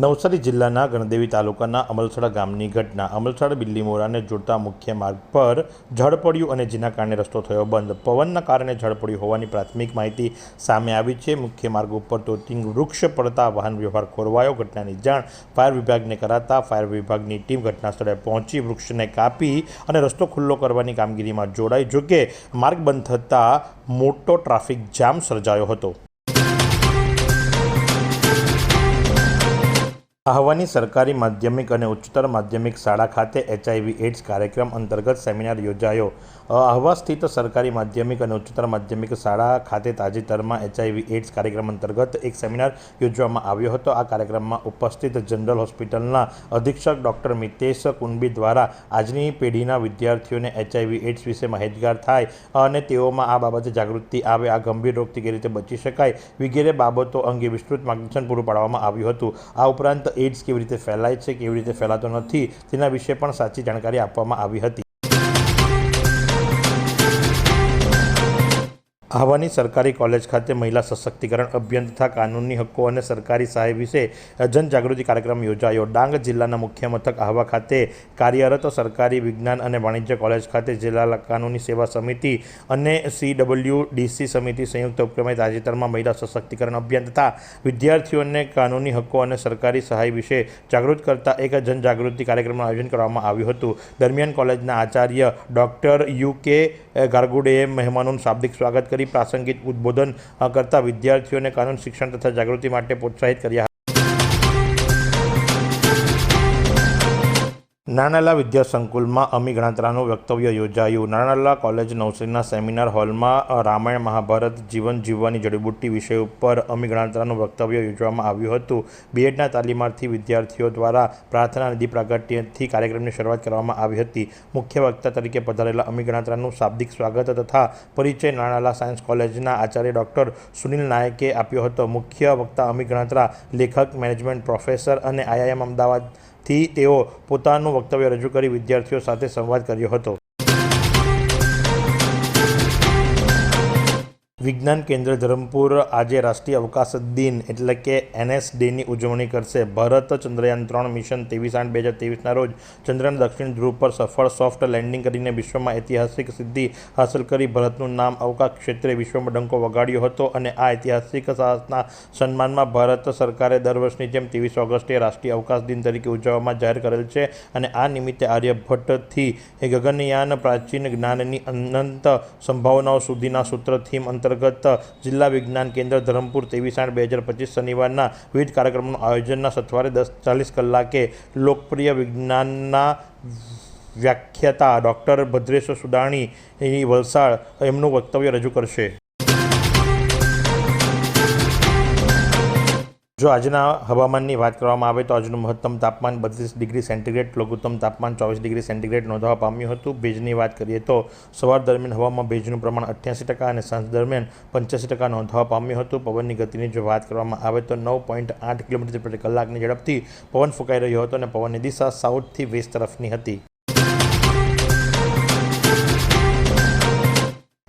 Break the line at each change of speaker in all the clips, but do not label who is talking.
નવસારી જિલ્લાના ગણદેવી તાલુકાના અમલસડા ગામની ઘટના. અમલસડ બિલ્લીમોરાને જોડતા મુખ્ય માર્ગ પર ઝડ પડ્યું અને જેના કારણે રસ્તો થયો બંધ. પવનના કારણે ઝડ પડ્યું હોવાની પ્રાથમિક માહિતી સામે આવી છે. મુખ્ય માર્ગ ઉપર તોતિંગ વૃક્ષ પડતા વાહન વ્યવહાર ખોરવાયો. ઘટનાની જાણ ફાયર વિભાગને કરાતા ફાયર વિભાગની ટીમ ઘટના સ્થળે પહોંચી વૃક્ષને કાપી અને રસ્તો ખુલ્લો કરવાની કામગીરીમાં જોડાઈ. જોકે માર્ગ બંધ થતાં મોટો ટ્રાફિક જામ સર્જાયો હતો. આહવાની સરકારી માધ્યમિક અને ઉચ્ચતર માધ્યમિક શાળા ખાતે એચઆઈવી એડ્સ કાર્યક્રમ અંતર્ગત સેમિનાર યોજાયો. આહવા સ્થિત સરકારી માધ્યમિક અને ઉચ્ચતર માધ્યમિક શાળા ખાતે તાજેતરમાં એચઆઈવી એડ્સ કાર્યક્રમ અંતર્ગત એક સેમિનાર યોજવામાં આવ્યો હતો. આ કાર્યક્રમમાં ઉપસ્થિત જનરલ હોસ્પિટલના અધિક્ષક ડૉક્ટર મિતેશ કુંબી દ્વારા આજની પેઢીના વિદ્યાર્થીઓને એચઆઈવી એડ્સ વિશે માહિતગાર થાય અને તેઓમાં આ બાબતે જાગૃતિ આવે, આ ગંભીર રોગથી કેવી રીતે બચી શકાય વગેરે બાબતો અંગે વિસ્તૃત માર્ગદર્શન પૂરું પાડવામાં આવ્યું હતું. આ ઉપરાંત એડ્સ કેવી રીતે ફેલાય છે, કેવી રીતે ફેલાતો નથી તેના વિશે પણ સાચી જાણકારી આપવામાં આવી હતી. આહવાની સરકારી કોલેજ ખાતે મહિલા સશક્તિકરણ અભિયાન તથા કાનૂની હક્કો અને સરકારી સહાય વિશે જનજાગૃતિ કાર્યક્રમ યોજાયો. ડાંગ જિલ્લાના મુખ્ય મથક આહવા ખાતે કાર્યરત સરકારી વિજ્ઞાન અને વાણિજ્ય કોલેજ ખાતે જિલ્લા કાનૂની સેવા સમિતિ અને સીડબલ્યુડીસી સમિતિ સંયુક્ત ઉપક્રમે તાજેતરમાં મહિલા સશક્તિકરણ અભિયાન તથા વિદ્યાર્થીઓને કાનૂની હક્કો અને સરકારી સહાય વિશે જાગૃત કરતા એક જનજાગૃતિ કાર્યક્રમનું આયોજન કરવામાં આવ્યું હતું. દરમિયાન કોલેજના આચાર્ય ડૉક્ટર યુ કે ગાર્ગુડેએ મહેમાનોનું શાબ્દિક સ્વાગત કરી પ્રાસંગિક ઉદ્બોધન કરતા વિદ્યાર્થીઓને કાનૂન શિક્ષણ તથા જાગૃતિ માટે પ્રોત્સાહિત કર્યા નાનાલા વિદ્યા સંકુલમાં અમી ગણાત્રાનું વક્તવ્ય યોજાયું. નાનાલા કોલેજ નવસારીના સેમિનાર હોલમાં રામાયણ મહાભારત, જીવન જીવવાની જડીબુટ્ટી વિષય ઉપર અમી ગણાત્રાનું વક્તવ્ય યોજવામાં આવ્યું હતું. બીએડના તાલીમાર્થી વિદ્યાર્થીઓ દ્વારા પ્રાર્થના નિધિ પ્રાગટ્યથી કાર્યક્રમની શરૂઆત કરવામાં આવી હતી. મુખ્ય વક્તા તરીકે પધારેલા અમી ગણાત્રાનું શાબ્દિક સ્વાગત તથા પરિચય નાનાલા સાયન્સ કોલેજના આચાર્ય ડૉક્ટર સુનિલ નાયકે આપ્યો હતો. મુખ્ય વક્તા અમી ગણાત્રા, લેખક, મેનેજમેન્ટ પ્રોફેસર અને આઈઆઈએમ અમદાવાદથી તેઓ પોતાનું વક્તવ્ય રજૂ કરી વિદ્યાર્થીઓ સાથે સંવાદ કર્યો હતો. વિજ્ઞાન કેન્દ્ર ધરમપુર આજે રાષ્ટ્રીય અવકાશ દિન એટલે કે એનએસ ડેની ઉજવણી કરશે. ભારત ચંદ્રયાન ત્રણ મિશન ત્રેવીસ આઠ બે હજાર ત્રેવીસના રોજ ચંદ્રના દક્ષિણ ધ્રુવ પર સફળ સોફ્ટ લેન્ડિંગ કરીને વિશ્વમાં ઐતિહાસિક સિદ્ધિ હાંસલ કરી. ભારતનું નામ અવકાશ ક્ષેત્રે વિશ્વમાં ડંકો વગાડ્યો હતો અને આ ઐતિહાસિક સાહસના સન્માનમાં ભારત સરકારે દર વર્ષની જેમ ત્રેવીસ ઓગસ્ટે રાષ્ટ્રીય અવકાશ દિન તરીકે ઉજવવામાં જાહેર કરેલ છે અને આ નિમિત્તે આર્યભટ્ટથી ગગનયાન પ્રાચીન જ્ઞાનની અનંત સંભાવનાઓ સુધીના સૂત્ર થીમ અંતર્ગત જિલ્લા વિજ્ઞાન કેન્દ્ર ધરમપુર ત્રેવીસ આઠ બે હજાર પચીસ શનિવારના વિવિધ કાર્યક્રમનું આયોજનના સત્વારે દસ ચાલીસ કલાકે લોકપ્રિય વિજ્ઞાનના વ્યાખ્યાતા ડૉક્ટર ભદ્રેશ સુદાણી વલસાડ એમનું વક્તવ્ય રજૂ કરશે. જો આજના હવામાનની વાત કરવામાં આવે તો આજનું મહત્તમ તાપમાન બત્રીસ ડિગ્રી સેન્ટીગ્રેડ, લઘુત્તમ તાપમાન ચોવીસ ડિગ્રી સેન્ટીગ્રેડ નોંધવા પામ્યું હતું. ભેજની વાત કરીએ તો સવાર દરમિયાન હવામાં ભેજનું પ્રમાણ અઠ્યાસી ટકા અને સાંજ દરમિયાન પંચ્યાસી ટકા નોંધવા પામ્યું હતું. પવનની ગતિની જો વાત કરવામાં આવે તો નવ પોઈન્ટ આઠ કિલોમીટર પ્રતિ કલાકની ઝડપથી પવન ફૂંકાઈ રહ્યો હતો અને પવનની દિશા સાઉથથી વેસ્ટ તરફની હતી.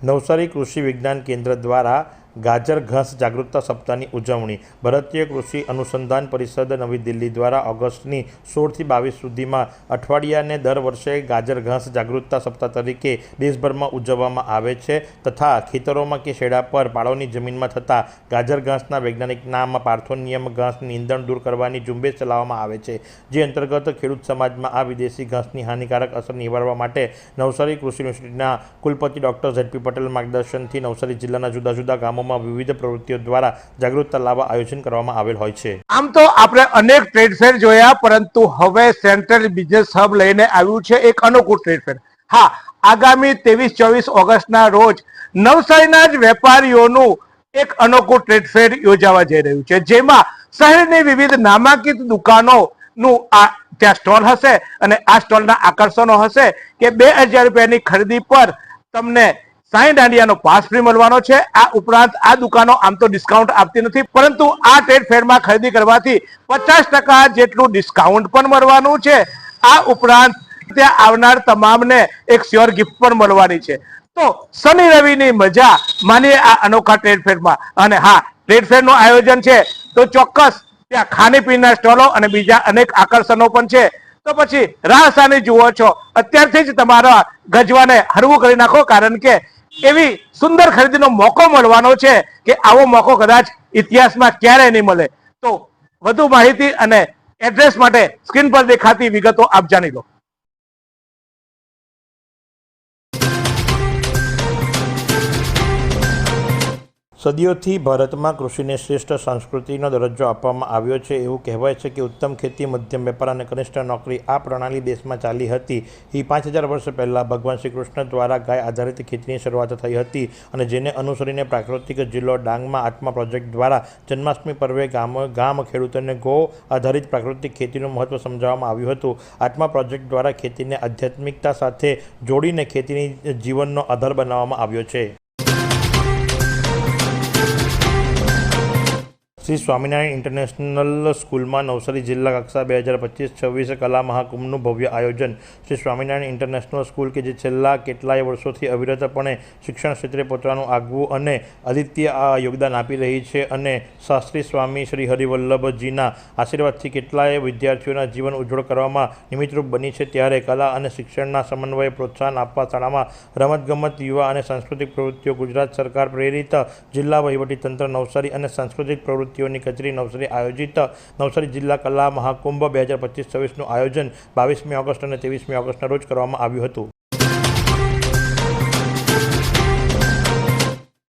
નવસારી કૃષિ વિજ્ઞાન કેન્દ્ર દ્વારા ગાજર ઘાસ જાગૃતતા સપ્તાહની ઉજવણી. ભારતીય કૃષિ અનુસંધાન પરિષદ નવી દિલ્હી દ્વારા ઓગસ્ટની સોળથી બાવીસ સુધીમાં અઠવાડિયાને દર વર્ષે ગાજર ઘાસ જાગૃતતા સપ્તાહ તરીકે દેશભરમાં ઉજવવામાં આવે છે તથા ખેતરોમાં કે શેડા પર પાળોની જમીનમાં થતા ગાજર ઘાસના વૈજ્ઞાનિક નામ પાર્થોનિયમ ઘાસની ઈંધણ દૂર કરવાની ઝુંબેશ ચલાવવામાં આવે છે, જે અંતર્ગત ખેડૂત સમાજમાં આ વિદેશી ઘાસની હાનિકારક અસર નિવારવા માટે નવસારી કૃષિ યુનિવર્સિટીના કુલપતિ ડૉક્ટર ઝેડપી પટેલ માર્ગદર્શનથી નવસારી જિલ્લાના જુદા જુદા ગામોમાં વિવિધ પ્રવૃત્તિઓ દ્વારા જાગૃતતા લાવવા આયોજન કરવામાં આવેલ હોય છે.
આમ તો આપણે અનેક ટ્રેડ ફેર જોયા, પરંતુ હવે સેન્ટ્રલ બિઝનેસ હબ લઈને આવ્યું છે એક અનોખું ટ્રેડ ફેર હા, આગામી ત્રેવીસ, ચોવીસ ઓગસ્ટના રોજ નવસારીના જ વેપારીઓનું એક અનોખું ટ્રેડ ફેર યોજાવા જઈ રહ્યું છે, જેમાં શહેરની વિવિધ નામાંકિત દુકાનોનું આ ત્યાં સ્ટોલ હશે અને આ સ્ટોલના આકર્ષણો હશે કે બે હજાર રૂપિયાની ખરીદી પર તમને સાઈ દાંડિયાનો પાસ ફ્રી મળવાનો છે. આ ઉપરાંત આ દુકાનો આમ તો ડિસ્કાઉન્ટ આપતી નથી, પરંતુ આ ટ્રેડ ફેરમાં ખરીદી કરવાથી પચાસ ટકા જેટલું ડિસ્કાઉન્ટ પણ મળવાનું છે. આ ઉપરાંત ત્યાં આવનાર તમામને એક શ્યોર ગિફ્ટ પણ મળવાની છે. તો શનિ રવિની મજા, માનીએ આ અનોખા ટ્રેડ ફેરમાં અને હા ટ્રેડ ફેરનું આયોજન છે. તો ચોક્કસ ત્યાં ખાણીપીણીના સ્ટોલો અને બીજા અનેક આકર્ષણો પણ છે. તો પછી રાહ સાની જુઓ છો. અત્યારથી જ તમારા ગજવાને હરવું કરી નાખો, કારણ કે એવી સુંદર ખરીદીનો મોકો મળવાનો છે કે આવો મોકો કદાચ ઇતિહાસમાં ક્યારેય નહીં મળે. તો વધુ માહિતી અને એડ્રેસ માટે સ્ક્રીન પર દેખાતી વિગતો આપ જાણી લો.
સદીઓથી ભારતમાં કૃષિને શ્રેષ્ઠ સંસ્કૃતિનો દરજ્જો આપવામાં આવ્યો છે. એવું કહેવાય છે કે ઉત્તમ ખેતી, મધ્યમ વેપાર અને કનિષ્ઠ નોકરી આ પ્રણાલી દેશમાં ચાલી હતી. એ પાંચ હજાર વર્ષ પહેલાં ભગવાન શ્રી કૃષ્ણ દ્વારા ગાય આધારિત ખેતીની શરૂઆત થઈ હતી અને જેને અનુસરીને પ્રાકૃતિક જિલ્લો ડાંગમાં આત્મા પ્રોજેક્ટ દ્વારા જન્માષ્ટમી પર્વે ગામ ગામ ખેડૂતોને ગો આધારિત પ્રાકૃતિક ખેતીનું મહત્ત્વ સમજાવવામાં આવ્યું હતું. આત્મા પ્રોજેક્ટ દ્વારા ખેતીને આધ્યાત્મિકતા સાથે જોડીને ખેતીની જીવનનો આધાર બનાવવામાં આવ્યો છે. શ્રી સ્વામિનારાયણ ઇન્ટરનેશનલ સ્કૂલમાં નવસારી જિલ્લા કક્ષા બે હજાર પચીસ છવ્વીસ કલા મહાકુંભનું ભવ્ય આયોજન. શ્રી સ્વામિનારાયણ ઇન્ટરનેશનલ સ્કૂલ કે જે છેલ્લા કેટલાય વર્ષોથી અવિરતપણે શિક્ષણ ક્ષેત્રે પોતાનું આગવું અને અદિત્ય આ યોગદાન આપી રહી છે અને શાસ્ત્રી સ્વામી શ્રી હરિવલ્લભજીના આશીર્વાદથી કેટલાય વિદ્યાર્થીઓના જીવન ઉજ્જવળ કરવામાં નિમિત્તરૂપ બની છે. ત્યારે કલા અને શિક્ષણના સમન્વયે પ્રોત્સાહન આપવા શાળામાં રમતગમત, યુવા અને સાંસ્કૃતિક પ્રવૃત્તિઓ ગુજરાત સરકાર પ્રેરિત જિલ્લા વહીવટીતંત્ર નવસારી અને સાંસ્કૃતિક પ્રવૃત્તિઓની કચેરી નવસારી આયોજિત નવસારી જિલ્લા કલા મહાકુંભ બે હજાર પચીસ છવ્વીસનું આયોજન બાવીસમી ઓગસ્ટ અને ત્રેવીસમી ઓગસ્ટના રોજ કરવામાં આવ્યું હતું.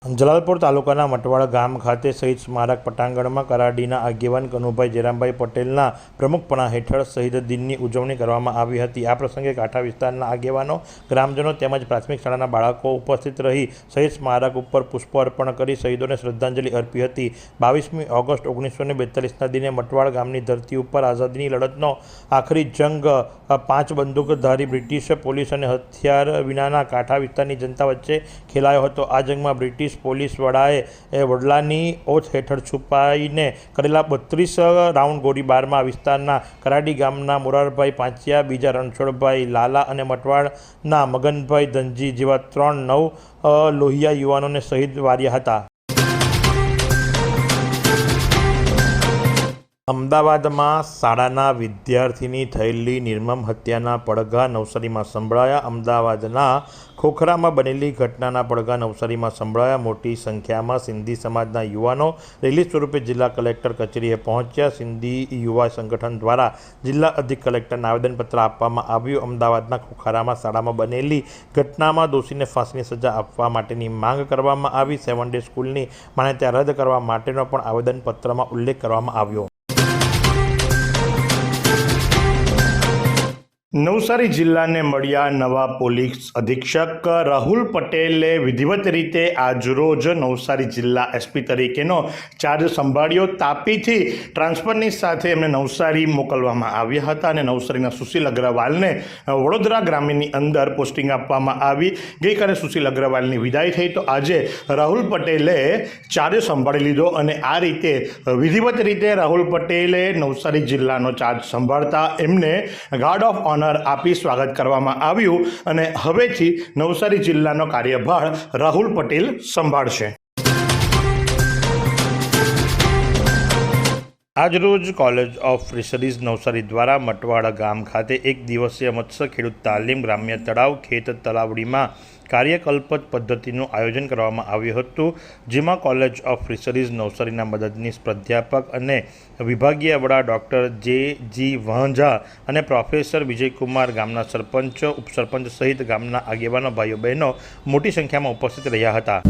જલાલપુર તાલુકાના મટવાડા ગામ ખાતે શહીદ સ્મારક પટાંગણમાં કરાડીના આગેવાન કનુભાઈ જેરામભાઈ પટેલના પ્રમુખપણા હેઠળ શહીદ દિનની ઉજવણી કરવામાં આવી હતી. આ પ્રસંગે કાંઠા વિસ્તારના આગેવાનો, ગ્રામજનો તેમજ પ્રાથમિક શાળાના બાળકો ઉપસ્થિત રહી શહીદ સ્મારક ઉપર પુષ્પો અર્પણ કરી શહીદોને શ્રદ્ધાંજલિ અર્પી હતી. બાવીસમી ઓગસ્ટ ઓગણીસો ને બેતાલીસના દિને મટવાડ ગામની ધરતી ઉપર આઝાદીની લડતનો આખરી જંગ પાંચ બંદૂકધારી બ્રિટિશ પોલીસ અને હથિયાર વિનાના કાંઠા વિસ્તારની જનતા વચ્ચે ખેલાયો હતો. આ જંગમાં બ્રિટિશ પોલીસ વડાએ વડલાની ઓથ હેઠળ છુપાઈને કરેલા બત્રીસ રાઉન્ડ ગોળીબારમાં વિસ્તારના કરાડી ગામના મોરારભાઈ પાંચિયા, બીજા રણછોડભાઈ લાલા અને મટવાડના મગનભાઈ ધનજી જેવા ત્રણ નવ લોહિયા યુવાનોને શહીદ વાર્યા હતા. અમદાવાદમાં શાળાના વિદ્યાર્થીની થયેલી નિર્મમ હત્યાના પડઘા નવસારીમાં સંભળાયા. અમદાવાદના ખોખરામાં બનેલી ઘટનાના પડઘા નવસારીમાં સંભળાયા. મોટી સંખ્યામાં સિંધી સમાજના યુવાનો રેલી સ્વરૂપે જિલ્લા કલેક્ટર કચેરીએ પહોંચ્યા. સિંધી યુવા સંગઠન દ્વારા જિલ્લા અધિક કલેક્ટરને આવેદનપત્ર આપવામાં આવ્યું. અમદાવાદના ખોખરામાં શાળામાં બનેલી ઘટનામાં દોષીને ફાંસીની સજા આપવા માટેની માંગ કરવામાં આવી. સેવન ડે સ્કૂલની માન્યતા રદ કરવા માટેનો પણ આવેદનપત્રમાં ઉલ્લેખ કરવામાં આવ્યો. નવસારી જિલ્લાને મળ્યા નવા પોલીસ અધિક્ષક રાહુલ પટેલે વિધિવત રીતે આજરોજ નવસારી જિલ્લા એસપી તરીકેનો ચાર્જ સંભાળ્યો. તાપીથી ટ્રાન્સફરની સાથે એમને નવસારી મોકલવામાં આવ્યા હતા અને નવસારીના સુશીલ અગ્રવાલને વડોદરા ગ્રામીણની અંદર પોસ્ટિંગ આપવામાં આવી. ગઈકાલે સુશીલ અગ્રવાલની વિદાય થઈ તો આજે રાહુલ પટેલે ચાર્જ સંભાળી લીધો અને આ રીતે વિધિવત રીતે રાહુલ પટેલે નવસારી જિલ્લાનો ચાર્જ સંભાળતા એમને ગાર્ડ ઓફ ઓનર આપી સ્વાગત કરવામાં આવ્યું અને હવેથી નવસારી જિલ્લાનો કાર્યભાર રાહુલ પટેલ સંભાળશે. આજરોજ કોલેજ ઓફ ફિશરીઝ નવસારી દ્વારા મટવાડા ગામ ખાતે એક દિવસીય મત્સ્ય ખેડૂત તાલીમ ગ્રામ્ય તળાવ ખેત તલાવડીમાં કાર્યકલ્પ પદ્ધતિનું આયોજન કરવામાં આવ્યું હતું, જેમાં કોલેજ ઓફ ફિશરીઝ નવસારીના મદદનીશ પ્રાધ્યાપક અને વિભાગીય વડા ડૉક્ટર જે જી વહંજા અને પ્રોફેસર વિજયકુમાર ગામના સરપંચ, ઉપસરપંચ સહિત ગામના આગેવાનો, ભાઈઓ બહેનો મોટી સંખ્યામાં ઉપસ્થિત રહ્યા હતા.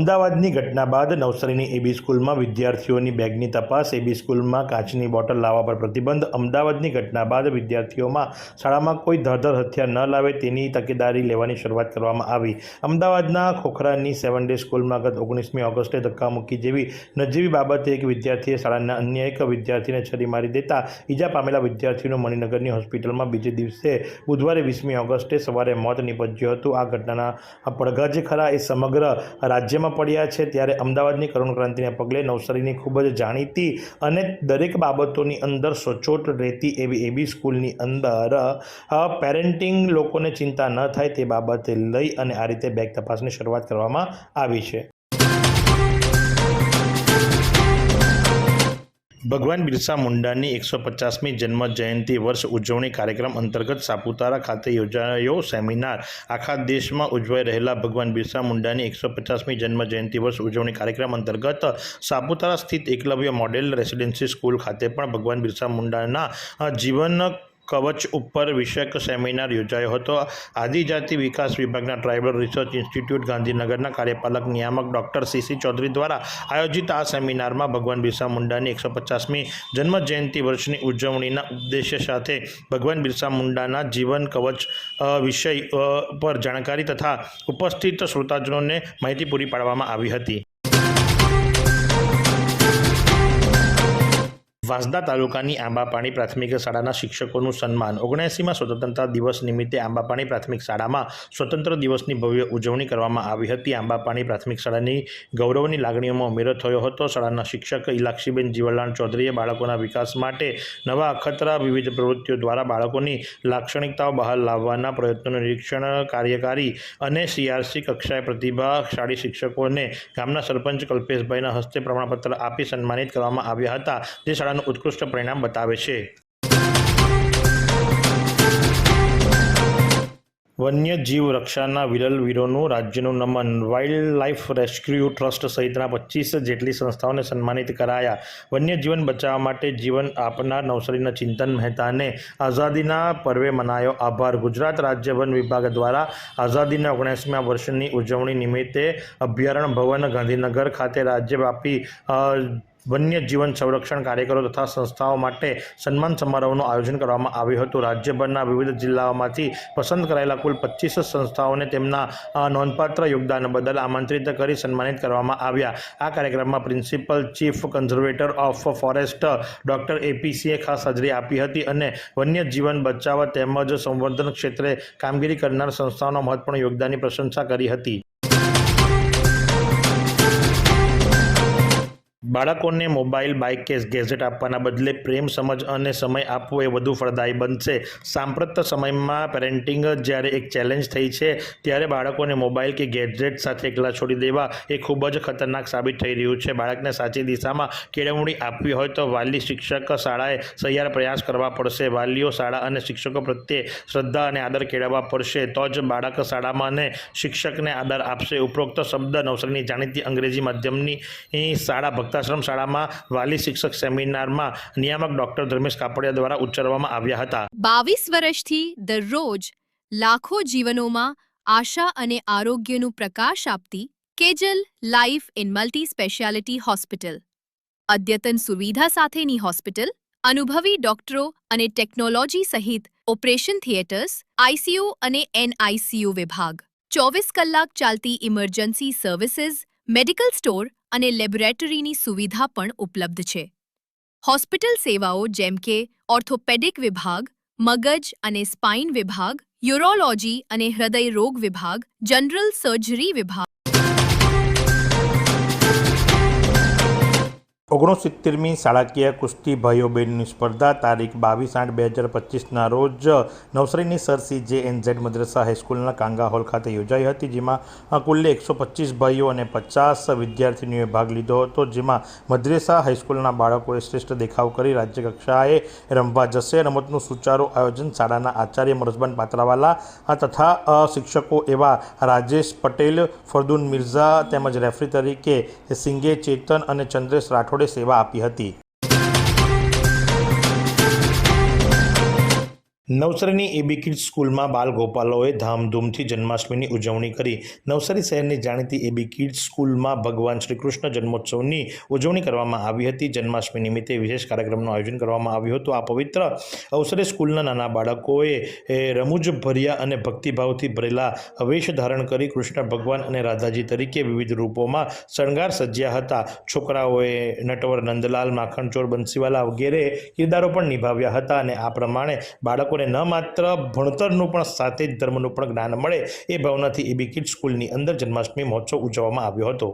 અમદાવાદની ઘટના બાદ નવસારીની એબી સ્કૂલમાં વિદ્યાર્થીઓની બેગની તપાસ, એબી સ્કૂલમાં કાચની બોટલ લાવવા પર પ્રતિબંધ, અમદાવાદની ઘટના બાદ વિદ્યાર્થીઓમાં શાળામાં કોઈ ધરધર હથિયાર ન લાવે તેની તકેદારી લેવાની શરૂઆત કરવામાં આવી. અમદાવાદના ખોખરાની સેવન ડે સ્કૂલમાં ગત ઓગણીસમી ઓગસ્ટે ધક્કામુક્કી જેવી નજીવી બાબતે એક વિદ્યાર્થીએ શાળાના અન્ય એક વિદ્યાર્થીને છરી મારી દેતા ઈજા પામેલા વિદ્યાર્થીનું મણિનગરની હોસ્પિટલમાં બીજે દિવસે બુધવારે વીસમી ઓગસ્ટે સવારે મોત નીપજ્યું હતું. આ ઘટનાના પડઘા જે ખરા એ સમગ્ર રાજ્યમાં પડ્યા છે ત્યારે અમદાવાદની કરુણ ક્રાંતિને પગલે નવસારીની ખૂબ જ જાણીતી અને દરેક બાબતોની અંદર સચોટ રહેતી એવી એબી સ્કૂલની અંદર પેરેન્ટિંગ લોકોને ચિંતા ન થાય તે બાબતે લઈ અને આ રીતે બેગ તપાસની શરૂઆત કરવામાં આવી છે. ભગવાન બિરસા મુંડાની એકસો પચાસમી જન્મ જયંતિ વર્ષ ઉજવણી કાર્યક્રમ અંતર્ગત સાપુતારા ખાતે યોજાયો સેમિનાર. આખા દેશમાં ઉજવાઈ રહેલા ભગવાન બિરસા મુંડાની એકસો પચાસમી જન્મ જયંતિ વર્ષ ઉજવણી કાર્યક્રમ અંતર્ગત સાપુતારા સ્થિત એકલવ્ય મોડેલ રેસિડેન્સી સ્કૂલ ખાતે પણ ભગવાન બિરસા મુંડાના જીવન કવચ ઉપર વિષયક સેમિનાર યોજાયો હતો. આદિજાતિ વિકાસ વિભાગના ટ્રાઇબલ રિસર્ચ ઇન્સ્ટિટ્યૂટ ગાંધીનગરના કાર્યપાલક નિયામક ડૉક્ટર સીસી ચૌધરી દ્વારા આયોજિત આ સેમિનારમાં ભગવાન બિરસા મુંડાની એકસો પચાસમી જન્મજયંતિ વર્ષની ઉજવણીના ઉદ્દેશ્ય સાથે ભગવાન બિરસા મુંડાના જીવન કવચ વિષય પર જાણકારી તથા ઉપસ્થિત શ્રોતાજનોને માહિતી પૂરી પાડવામાં આવી હતી. વાંસદા તાલુકાની આંબાપાણી પ્રાથમિક શાળાના શિક્ષકોનું સન્માન. ઓગણએંસીમાં સ્વતંત્રતા દિવસ નિમિત્તે આંબાપાણી પ્રાથમિક શાળામાં સ્વતંત્ર દિવસની ભવ્ય ઉજવણી કરવામાં આવી હતી. આંબાપાણી પ્રાથમિક શાળાની ગૌરવની લાગણીઓમાં ઉમેરો થયો હતો. શાળાના શિક્ષક ઇલાક્ષીબેન જીવલાલ ચૌધરીએ બાળકોના વિકાસ માટે નવા અખતરા, વિવિધ પ્રવૃત્તિઓ દ્વારા બાળકોની લાક્ષણિકતાઓ બહાર લાવવાના પ્રયત્નોનું નિરીક્ષણ કાર્યકારી અને સીઆરસી કક્ષાએ પ્રતિભાશાળી શિક્ષકોને ગામના સરપંચ કલ્પેશભાઈના હસ્તે પ્રમાણપત્ર આપી સન્માનિત કરવામાં આવ્યા હતા. જે શાળાનું ઉત્કૃષ્ટ પરિણામ બતાવે છે. વન્યજીવ રક્ષાના વિરલ વીરોનું રાજ્યનું નમન. વાઇલ્ડ લાઇફ રેસ્ક્યુ ટ્રસ્ટ સહિતના પચીસ જેટલી સંસ્થાઓને સન્માનિત કરાયા. વન્યજીવન બચાવવા માટે જીવન આપનાર નવસારીના ચિંતન મહેતાને આઝાદીના પર્વે મનાયો આભાર. ગુજરાત રાજ્ય વન વિભાગ દ્વારા આઝાદીના ઓગણએંસીમા વર્ષની ઉજવણી નિમિત્તે અભયારણ્ય ભવન ગાંધીનગર ખાતે રાજ્યવ્યાપી અ, વન્ય જીવન સંરક્ષણ કાર્યકરો તથા સંસ્થાઓ માટે સન્માન સમારોહનું આયોજન કરવામાં આવ્યું હતું. રાજ્યભરના વિવિધ જિલ્લાઓમાંથી પસંદ કરાયેલા કુલ પચીસ સંસ્થાઓને તેમના નોંધપાત્ર યોગદાન બદલ આમંત્રિત કરી સન્માનિત કરવામાં આવ્યા. આ કાર્યક્રમમાં principal chief conservator of forest doctor APCA ખાસ હાજરી આપી હતી અને વન્યજીવન બચાવવા તેમજ સંવર્ધન ક્ષેત્રે કામગીરી કરનાર સંસ્થાઓના મહત્વપૂર્ણ યોગદાનની પ્રશંસા કરી હતી. બાળકોને મોબાઈલ, બાઇક કે ગેજેટ આપવાના બદલે પ્રેમ, સમજ અને સમય આપવો એ વધુ ફળદાયી બનશે. સાંપ્રત સમયમાં પેરેન્ટિંગ જ્યારે એક ચેલેન્જ થઈ છે, ત્યારે બાળકોને મોબાઈલ કે ગેજેટ સાથે એકલા છોડી દેવા એ ખૂબ જ ખતરનાક સાબિત થઈ રહ્યું છે. બાળકને સાચી દિશામાં કેળવણી આપવી હોય તો વાલી શિક્ષક શાળાએ સહિયાર પ્રયાસ કરવા પડશે. વાલીઓ શાળા અને શિક્ષકો પ્રત્યે શ્રદ્ધા અને આદર કેળવવા પડશે. તો જ બાળક શાળામાં અને શિક્ષકને આદર આપશે. ઉપરોક્ત શબ્દ નવસરની જાણીતી અંગ્રેજી માધ્યમની શાળા શાળા ભક્તાશ્રમ શાળામાં વાલી શિક્ષક સેમિનારમાં નિયામક ડોક્ટર ધર્મેશ કાપડિયા દ્વારા ઉચ્ચારવામાં આવ્યા હતા.
બાવીસ વર્ષથી દરરોજ લાખો જીવનોમાં આશા અને આરોગ્યનું પ્રકાશ આપતી Kejal life in multi speciality hospital, અદ્યતન સુવિધા સાથેની હોસ્પિટલ, અનુભવી ડોક્ટરો અને ટેકનોલોજી સહિત ઓપરેશન થિયેટર્સ આઈસીયુ અને એનઆઈસીયુ વિભાગ. ચોવીસ કલાક ચાલતી ઇમરજન્સી સર્વિસીસ, મેડિકલ સ્ટોર અને લેબોરેટરીની સુવિધા પણ ઉપલબ્ધ છે. હોસ્પિટલ સેવાઓ જેમ કે ઓર્થોપેડિક વિભાગ, મગજ અને સ્પાઇન વિભાગ, યુરોલોજી અને હૃદય રોગ વિભાગ, જનરલ સર્જરી વિભાગ
ઓગણસિત્તેરમી શાળાકીય કુસ્તી ભાઈઓ બહેનની સ્પર્ધા તારીખ બાવીસ આઠ બે હજાર પચીસના રોજ નવસારીની Sarsi J N Z Madrasa હાઈસ્કૂલના Kanga hall ખાતે યોજાઈ હતી, જેમાં કુલ્લે એકસો પચીસ ભાઈઓ અને પચાસ વિદ્યાર્થીનીઓએ ભાગ લીધો હતો, જેમાં મદ્રેસા હાઈસ્કૂલના બાળકોએ શ્રેષ્ઠ દેખાવ કરી રાજ્ય કક્ષાએ રમવા જશે. રમતનું સુચારું આયોજન શાળાના આચાર્ય મરઝબાન પાત્રાવાલા તથા શિક્ષકો એવા રાજેશ પટેલ, ફરદુન મિર્ઝા તેમજ રેફરી તરીકે સિંગે ચેતન અને ચંદ્રેશ રાઠોડે સેવા આપી હતી. નવસારીની એબી કિડ્સ સ્કૂલમાં બાલ ગોપાલોએ ધામધૂમથી જન્માષ્ટમીની ઉજવણી કરી. નવસારી શહેરની જાણીતી એબી કિડ્સ સ્કૂલમાં ભગવાન શ્રી કૃષ્ણ જન્મોત્સવની ઉજવણી કરવામાં આવી હતી. જન્માષ્ટમી નિમિત્તે વિશેષ કાર્યક્રમનું આયોજન કરવામાં આવ્યું હતું. આ પવિત્ર અવસરે સ્કૂલના નાના બાળકોએ રમૂજ ભર્યા અને ભક્તિભાવથી ભરેલા વેશ ધારણ કરી કૃષ્ણ ભગવાન અને રાધાજી તરીકે વિવિધ રૂપોમાં શણગાર સજ્યા હતા. છોકરાઓએ નટવર નંદલાલ, માખણચોર બંસીવાલા વગેરે કિરદારો પણ નિભાવ્યા હતા અને આ પ્રમાણે બાળકોને ન માત્ર ભણતરનું પણ સાથે જ ધર્મનું પણ જ્ઞાન મળે એ ભાવનાથી એબી કિડ સ્કૂલની અંદર જન્માષ્ટમી મહોત્સવ ઉજવવામાં આવ્યો હતો.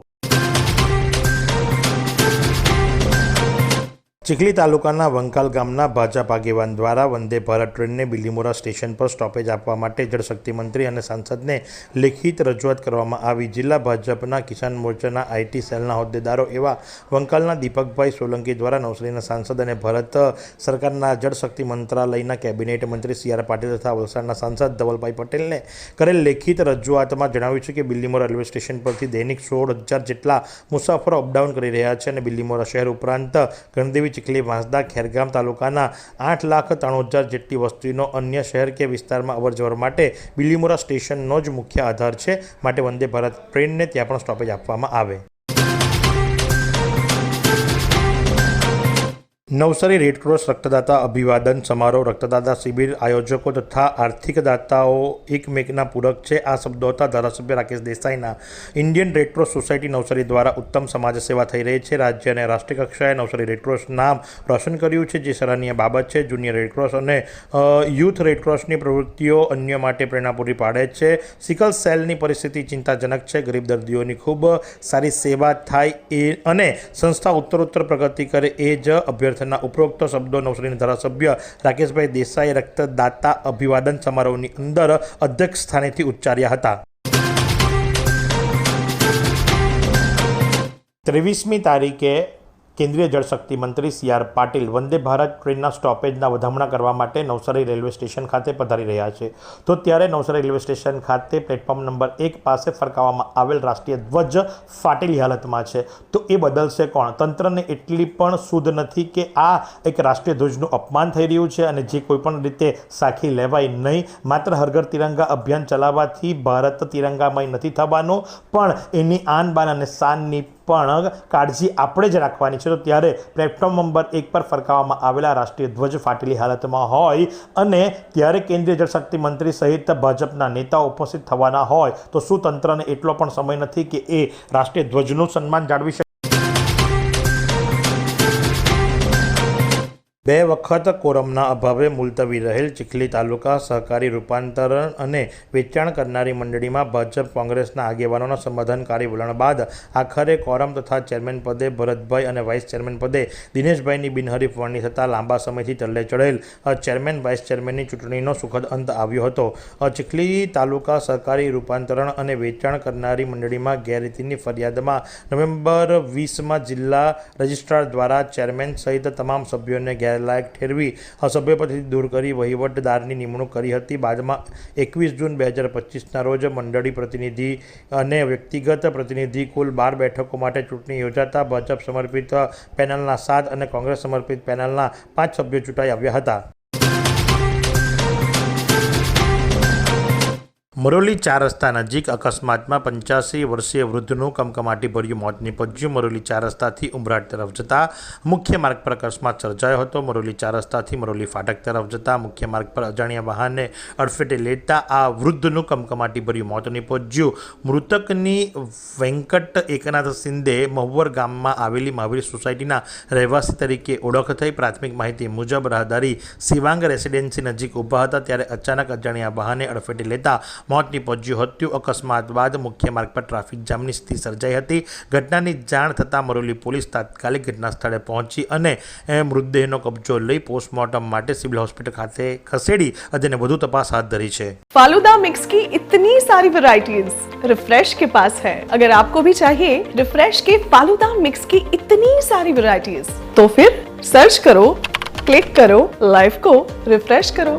ચીખલી તાલુકાના વંકાલ ગામના ભાજપ આગેવાન દ્વારા વંદે ભારત ટ્રેનને બિલીમોરા સ્ટેશન પર સ્ટોપેજ આપવા માટે જળશક્તિ મંત્રી અને સાંસદને લેખિત રજૂઆત કરવામાં આવી. જિલ્લા ભાજપના કિસાન મોરચાના આઈટી સેલના હોદ્દેદારો એવા વંકાલના દીપકભાઈ સોલંકી દ્વારા નવસારીના સાંસદ અને ભારત સરકારના જળશક્તિ મંત્રાલયના કેબિનેટ મંત્રી સી આર પાટીલ તથા વલસાડના સાંસદ ધવલભાઈ પટેલને કરેલ લેખિત રજૂઆતમાં જણાવ્યું છે કે બિલ્લીમોરા રેલવે સ્ટેશન પરથી દૈનિક સોળ હજાર જેટલા મુસાફરો અપડાઉન કરી રહ્યા છે અને બિલીમોરા શહેર ઉપરાંત ગણદેવી ચીખલી, વાંસદા, ખેરગામ તાલુકાના આઠ લાખ ત્રાણું હજાર જેટલી વસ્તીનો અન્ય શહેર કે વિસ્તારમાં અવરજવર માટે બિલીમોરા સ્ટેશનનો જ મુખ્ય આધાર છે. માટે વંદે ભારત ટ્રેનને ત્યાં પણ સ્ટોપેજ આપવામાં આવે. નવસારી રેડક્રોસ રક્તદાતા અભિવાદન સમારોહ રક્તદાતા શિબિર આયોજકો તથા આર્થિક દાતાઓ એકમેકના પૂરક છે. આ શબ્દો હતા ધારાસભ્ય Rakesh દેસાઈના Indian Red Cross society Navsari દ્વારા ઉત્તમ સમાજ સેવા થઈ રહી છે. રાજ્ય અને રાષ્ટ્રીય કક્ષાએ નવસારી રેડક્રોસ નામ રોશન કર્યું છે. જે સરાહનીય બાબત છે, જુનિયર રેડક્રોસ અને યુથ રેડક્રોસની પ્રવૃત્તિઓ અન્ય માટે પ્રેરણા પૂરી પાડે છે. સિકલ સેલની પરિસ્થિતિ ચિંતાજનક છે. ગરીબ દર્દીઓની ખૂબ સારી સેવા થાય એ અને સંસ્થા ઉત્તરોત્તર પ્રગતિ કરે એ જ અભ્યર્થના ઉપરોક્ત શબ્દો નવસારીના ધારાસભ્ય રાકેશભાઈ દેસાઈ રક્તદાતા અભિવાદન સમારોહની અંદર અધ્યક્ષ સ્થાનેથી ઉચ્ચાર્યા હતા. ત્રેવીસમી તારીખે કેન્દ્રીય જળશક્તિ મંત્રી સી આર પાટીલ વંદે ભારત ટ્રેનના સ્ટોપેજના વધામણા કરવા માટે નવસારી રેલવે સ્ટેશન ખાતે પધારી રહ્યા છે. તો ત્યારે નવસારી રેલવે સ્ટેશન ખાતે પ્લેટફોર્મ નંબર એક પાસે ફરકાવવામાં આવેલ રાષ્ટ્રીય ધ્વજ ફાટેલી હાલતમાં છે. તો એ બદલશે કોણ? તંત્રને એટલી પણ શુદ્ધ નથી કે આ એક રાષ્ટ્રીય ધ્વજનું અપમાન થઈ રહ્યું છે અને જે કોઈ પણ રીતે સાખી લેવાય નહીં. માત્ર હરઘર તિરંગા અભિયાન ચલાવવાથી ભારત તિરંગામય નથી થવાનું, પણ એની આનબાન અને શાનની પણ કાળજી આપણે જ રાખવાની છે. તો ત્યારે પ્લેટફોર્મ નંબર એક પર ફરકાવવામાં આવેલા રાષ્ટ્રીય ધ્વજ ફાટેલી હાલતમાં હોય અને ત્યારે કેન્દ્રીય જળશક્તિ મંત્રી સહિત ભાજપના નેતાઓ ઉપસ્થિત થવાના હોય તો શું તંત્રને એટલો પણ સમય નથી કે એ રાષ્ટ્રીય ધ્વજનું સન્માન જાળવી શકે? બે વખત કોરમના અભાવે મુલતવી રહેલ ચીખલી તાલુકા સહકારી રૂપાંતરણ અને વેચાણ કરનારી મંડળીમાં ભાજપ કોંગ્રેસના આગેવાનોના સમાધાનકારી વલણ બાદ આખરે કોરમ તથા ચેરમેન પદે ભરતભાઈ અને વાઇસ ચેરમેન પદે દિનેશભાઈની બિનહરીફ વરણી થતાં લાંબા સમયથી ટલ્લે ચડેલ ચેરમેન વાઇસ ચેરમેનની ચૂંટણીનો સુખદ અંત આવ્યો હતો. ચીખલી તાલુકા સહકારી રૂપાંતરણ અને વેચાણ કરનારી મંડળીમાં ગેરરીતિની ફરિયાદમાં નવેમ્બર વીસમાં જિલ્લા રજિસ્ટ્રાર દ્વારા ચેરમેન સહિત તમામ સભ્યોને ગેરલાયક ઠેરવી અસભ્યપદથી દૂર કરી વહીવટદારની નિમણૂક કરી હતી. બાદમાં એકવીસ જૂન બે હજાર પચીસના રોજ મંડળી પ્રતિનિધિ અને વ્યક્તિગત પ્રતિનિધિ કુલ બાર બેઠકો માટે ચૂંટણી યોજાતા. ભાજપ સમર્પિત પેનલના સાત અને કોંગ્રેસ સમર્પિત પેનલના પાંચ સભ્યો ચૂંટાઈ આવ્યા હતા. મરોલી ચાર રસ્તા નજીક અકસ્માતમાં પંચ્યાસી વર્ષીય વૃદ્ધનું કમકમાટીભર્યું મોત નીપજ્યું. મરોલી ચાર રસ્તાથી ઉમરાટ તરફ જતા મુખ્ય માર્ગ પર અકસ્માત સર્જાયો હતો. મરોલી ચાર રસ્તાથી મરોલી ફાટક તરફ જતા મુખ્ય માર્ગ પર અજાણ્યા વાહનને અડફેટે લેતા આ વૃદ્ધનું કમકમાટી ભર્યું મોત નીપજ્યું. મૃતકની વેંકટ એકનાથ સિંધે મહુવર ગામમાં આવેલી મહાવીર સોસાયટીના રહેવાસી તરીકે ઓળખ થઈ. પ્રાથમિક માહિતી મુજબ રાહદારી શિવાંગ રેસિડેન્સી નજીક ઊભા હતા, ત્યારે અચાનક અજાણ્યા વાહને અડફેટે લેતા મોત નીપજ્યું હતું અકસ્માત બાદ મુખ્ય માર્ગ પર ટ્રાફિક જામની સ્થિતિ સર્જાઈ હતી ઘટનાની જાણ થતાં મરોલી પોલીસ તાત્કાલિક ઘટના સ્થળે પહોંચી અને એ, મૃતદેહનો કબજો લઈ પોસ્ટમોર્ટમ માટે સિવિલ હોસ્પિટલ ખાતે ખસેડી અને વધુ તપાસ હાથ ધરી છે
फालूदा मिक्स की इतनी सारी वैरायटीज रिफ्रेश के पास है अगर आपको भी चाहिए रिफ्रेश के फालूदा मिक्स की इतनी सारी वैरायटीज तो फिर सर्च करो क्लिक करो लाइफ को रिफ्रेश करो